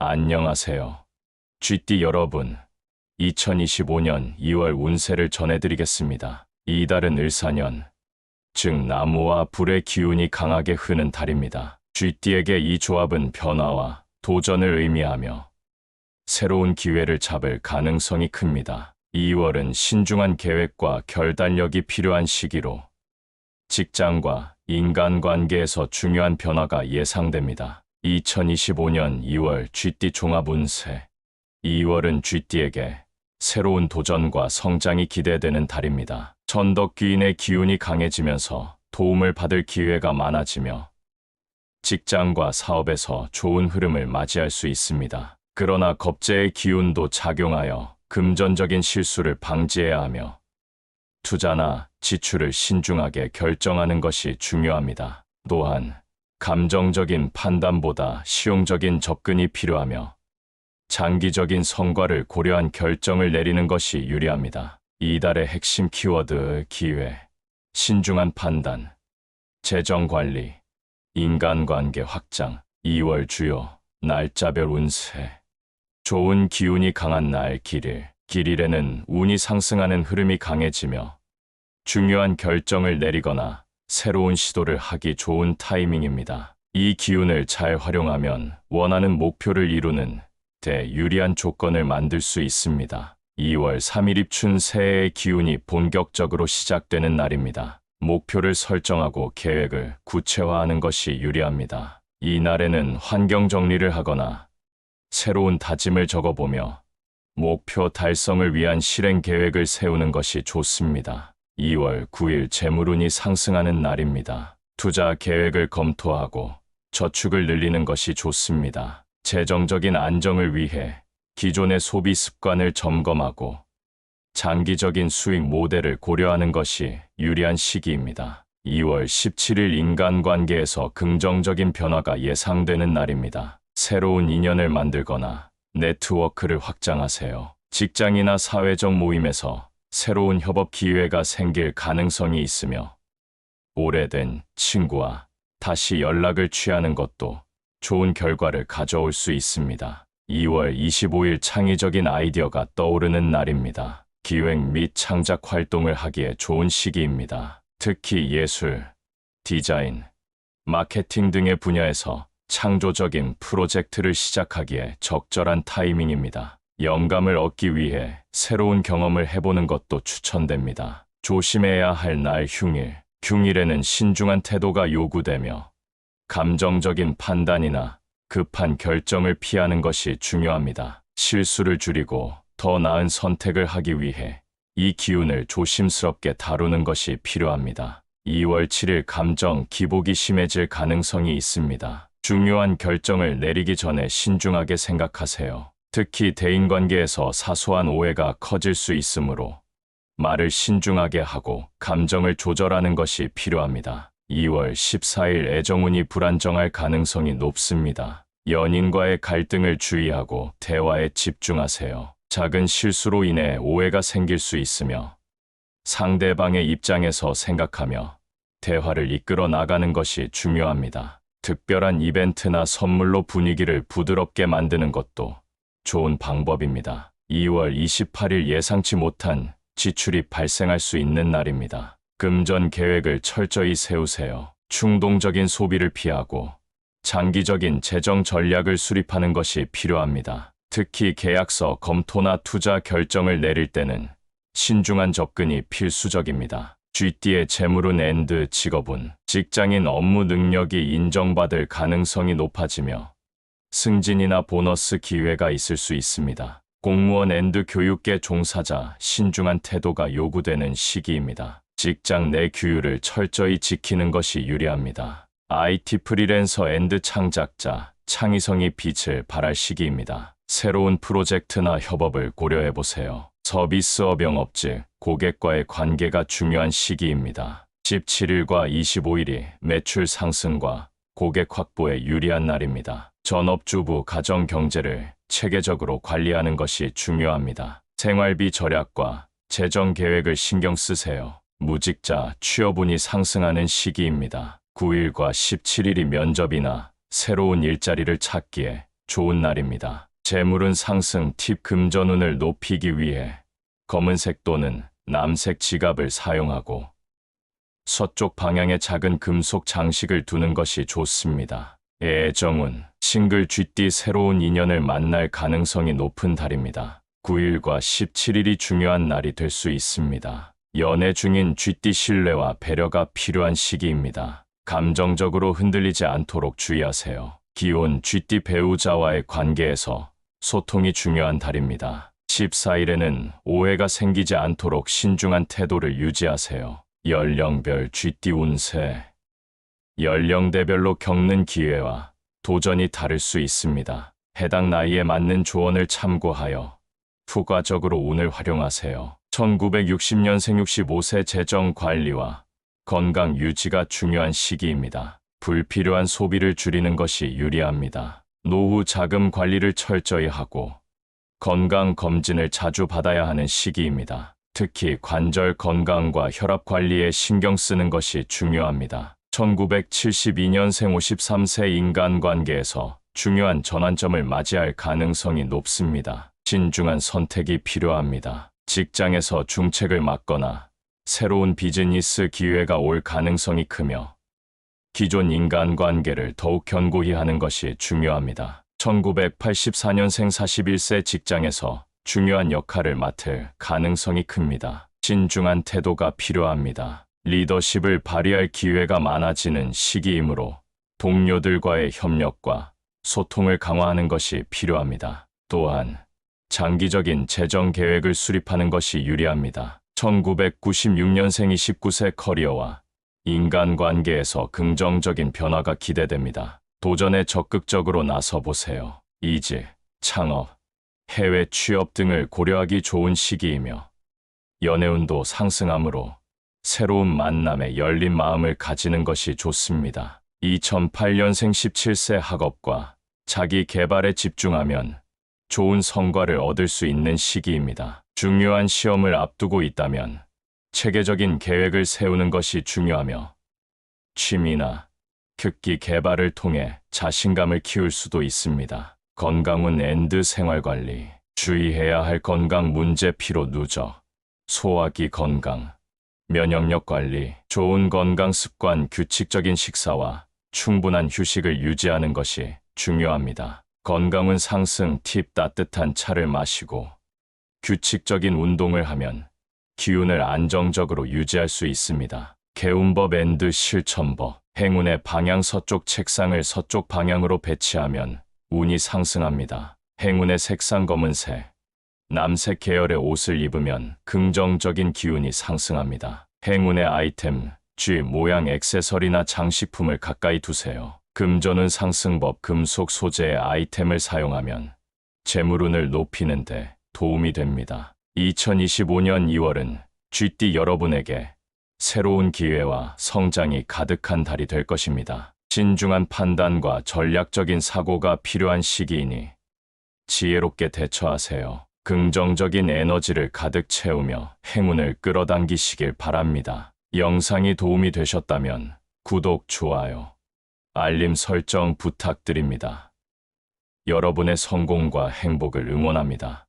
안녕하세요. 쥐띠 여러분. 2025년 2월 운세를 전해드리겠습니다. 이달은 을사년, 즉 나무와 불의 기운이 강하게 흐는 달입니다. 쥐띠에게 이 조합은 변화와 도전을 의미하며 새로운 기회를 잡을 가능성이 큽니다. 2월은 신중한 계획과 결단력이 필요한 시기로 직장과 인간관계에서 중요한 변화가 예상됩니다. 2025년 2월 쥐띠 종합운세 2월은 쥐띠에게 새로운 도전과 성장이 기대되는 달입니다. 천덕귀인의 기운이 강해지면서 도움을 받을 기회가 많아지며 직장과 사업에서 좋은 흐름을 맞이할 수 있습니다. 그러나 겁재의 기운도 작용하여 금전적인 실수를 방지해야 하며 투자나 지출을 신중하게 결정하는 것이 중요합니다. 또한 감정적인 판단보다 실용적인 접근이 필요하며 장기적인 성과를 고려한 결정을 내리는 것이 유리합니다. 이달의 핵심 키워드 기회, 신중한 판단, 재정 관리, 인간관계 확장, 2월 주요 날짜별 운세. 좋은 기운이 강한 날 길일. 길일에는 운이 상승하는 흐름이 강해지며 중요한 결정을 내리거나 새로운 시도를 하기 좋은 타이밍입니다. 이 기운을 잘 활용하면 원하는 목표를 이루는 데 유리한 조건을 만들 수 있습니다. 2월 3일 입춘 새해의 기운이 본격적으로 시작되는 날입니다. 목표를 설정하고 계획을 구체화하는 것이 유리합니다. 이 날에는 환경 정리를 하거나 새로운 다짐을 적어보며 목표 달성을 위한 실행 계획을 세우는 것이 좋습니다. 2월 9일 재물운이 상승하는 날입니다. 투자 계획을 검토하고 저축을 늘리는 것이 좋습니다. 재정적인 안정을 위해 기존의 소비 습관을 점검하고 장기적인 수익 모델을 고려하는 것이 유리한 시기입니다. 2월 17일 인간관계에서 긍정적인 변화가 예상되는 날입니다. 새로운 인연을 만들거나 네트워크를 확장하세요. 직장이나 사회적 모임에서 새로운 협업 기회가 생길 가능성이 있으며 오래된 친구와 다시 연락을 취하는 것도 좋은 결과를 가져올 수 있습니다. 2월 25일 창의적인 아이디어가 떠오르는 날입니다. 기획 및 창작 활동을 하기에 좋은 시기입니다. 특히 예술, 디자인, 마케팅 등의 분야에서 창조적인 프로젝트를 시작하기에 적절한 타이밍입니다. 영감을 얻기 위해 새로운 경험을 해보는 것도 추천됩니다. 조심해야 할 날 흉일. 흉일에는 신중한 태도가 요구되며 감정적인 판단이나 급한 결정을 피하는 것이 중요합니다. 실수를 줄이고 더 나은 선택을 하기 위해 이 기운을 조심스럽게 다루는 것이 필요합니다. 2월 7일 감정 기복이 심해질 가능성이 있습니다. 중요한 결정을 내리기 전에 신중하게 생각하세요. 특히 대인관계에서 사소한 오해가 커질 수 있으므로 말을 신중하게 하고 감정을 조절하는 것이 필요합니다. 2월 14일 애정운이 불안정할 가능성이 높습니다. 연인과의 갈등을 주의하고 대화에 집중하세요. 작은 실수로 인해 오해가 생길 수 있으며 상대방의 입장에서 생각하며 대화를 이끌어 나가는 것이 중요합니다. 특별한 이벤트나 선물로 분위기를 부드럽게 만드는 것도 좋은 방법입니다. 2월 28일 예상치 못한 지출이 발생할 수 있는 날입니다. 금전 계획을 철저히 세우세요. 충동적인 소비를 피하고 장기적인 재정 전략을 수립하는 것이 필요합니다. 특히 계약서 검토나 투자 결정을 내릴 때는 신중한 접근이 필수적입니다. 쥐띠의 재물운 앤드 직업은 직장인 업무 능력이 인정받을 가능성이 높아지며 승진이나 보너스 기회가 있을 수 있습니다. 공무원 앤드 교육계 종사자 신중한 태도가 요구되는 시기입니다. 직장 내 규율을 철저히 지키는 것이 유리합니다. IT 프리랜서 앤드 창작자, 창의성이 빛을 발할 시기입니다. 새로운 프로젝트나 협업을 고려해 보세요. 서비스업 영업 즉 고객과의 관계가 중요한 시기입니다. 17일과 25일이 매출 상승과 고객 확보에 유리한 날입니다. 전업주부 가정 경제를 체계적으로 관리하는 것이 중요합니다. 생활비 절약과 재정 계획을 신경 쓰세요. 무직자 취업운이 상승하는 시기입니다. 9일과 17일이 면접이나 새로운 일자리를 찾기에 좋은 날입니다. 재물은 상승 팁 금전운을 높이기 위해 검은색 또는 남색 지갑을 사용하고 서쪽 방향에 작은 금속 장식을 두는 것이 좋습니다. 애정운, 싱글 쥐띠 새로운 인연을 만날 가능성이 높은 달입니다. 9일과 17일이 중요한 날이 될 수 있습니다. 연애 중인 쥐띠 신뢰와 배려가 필요한 시기입니다. 감정적으로 흔들리지 않도록 주의하세요. 기온 쥐띠 배우자와의 관계에서 소통이 중요한 달입니다. 14일에는 오해가 생기지 않도록 신중한 태도를 유지하세요. 연령별 쥐띠 운세 연령대별로 겪는 기회와 도전이 다를 수 있습니다. 해당 나이에 맞는 조언을 참고하여 후과적으로 운을 활용하세요. 1960년생 65세 재정 관리와 건강 유지가 중요한 시기입니다. 불필요한 소비를 줄이는 것이 유리합니다. 노후 자금 관리를 철저히 하고 건강 검진을 자주 받아야 하는 시기입니다. 특히 관절 건강과 혈압 관리에 신경 쓰는 것이 중요합니다. 1972년생 53세 인간관계에서 중요한 전환점을 맞이할 가능성이 높습니다. 신중한 선택이 필요합니다. 직장에서 중책을 맡거나 새로운 비즈니스 기회가 올 가능성이 크며 기존 인간관계를 더욱 견고히 하는 것이 중요합니다. 1984년생 41세 직장에서 중요한 역할을 맡을 가능성이 큽니다. 신중한 태도가 필요합니다. 리더십을 발휘할 기회가 많아지는 시기이므로 동료들과의 협력과 소통을 강화하는 것이 필요합니다. 또한 장기적인 재정 계획을 수립하는 것이 유리합니다. 1996년생 29세 커리어와 인간관계에서 긍정적인 변화가 기대됩니다. 도전에 적극적으로 나서 보세요. 이직, 창업, 해외 취업 등을 고려하기 좋은 시기이며 연애운도 상승하므로 새로운 만남에 열린 마음을 가지는 것이 좋습니다. 2008년생 17세 학업과 자기 개발에 집중하면 좋은 성과를 얻을 수 있는 시기입니다. 중요한 시험을 앞두고 있다면 체계적인 계획을 세우는 것이 중요하며 취미나 특기 개발을 통해 자신감을 키울 수도 있습니다. 건강은 엔드 생활관리, 주의해야 할 건강 문제 피로 누적, 소화기 건강, 면역력 관리, 좋은 건강 습관, 규칙적인 식사와 충분한 휴식을 유지하는 것이 중요합니다. 건강은 상승 팁 따뜻한 차를 마시고 규칙적인 운동을 하면 기운을 안정적으로 유지할 수 있습니다. 개운법 앤드 실천법. 행운의 방향 서쪽 책상을 서쪽 방향으로 배치하면 운이 상승합니다. 행운의 색상 검은색 남색 계열의 옷을 입으면 긍정적인 기운이 상승합니다. 행운의 아이템, 쥐 모양 액세서리나 장식품을 가까이 두세요. 금전은 상승법 금속 소재의 아이템을 사용하면 재물운을 높이는데 도움이 됩니다. 2025년 2월은 쥐띠 여러분에게 새로운 기회와 성장이 가득한 달이 될 것입니다. 신중한 판단과 전략적인 사고가 필요한 시기이니 지혜롭게 대처하세요. 긍정적인 에너지를 가득 채우며 행운을 끌어당기시길 바랍니다. 영상이 도움이 되셨다면 구독, 좋아요, 알림 설정 부탁드립니다. 여러분의 성공과 행복을 응원합니다.